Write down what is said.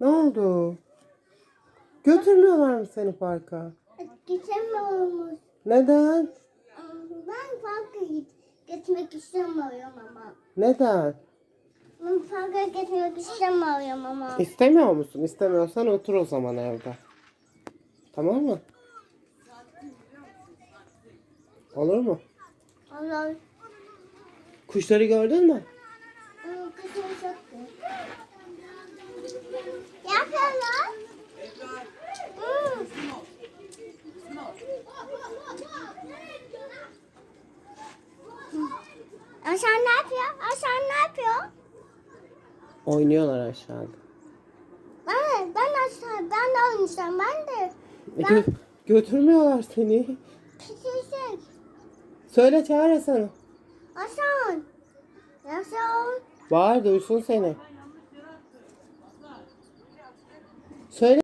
oldu? Götürmüyorlar mı seni parka? Gidemiyormuş. Neden? Ben parka git, gitmek istemiyorum ama. Neden? Ben parka gitmek istemiyorum ama. İstemiyor musun? İstemiyorsan otur o zaman evde. Tamam mı? Olur mu? Allah Kuşları gördün mü? Aşağı ne yapıyor? Aşağı ne yapıyor? Oynuyorlar aşağıda. Ben, ben aşağı, ben de oynayacağım. Ben de. E, gö- götürmüyorlar seni. Küçücük. Söyle çağır Hasan'ı. Aşağı. Aşağı. Bağır duysun seni. Söyle.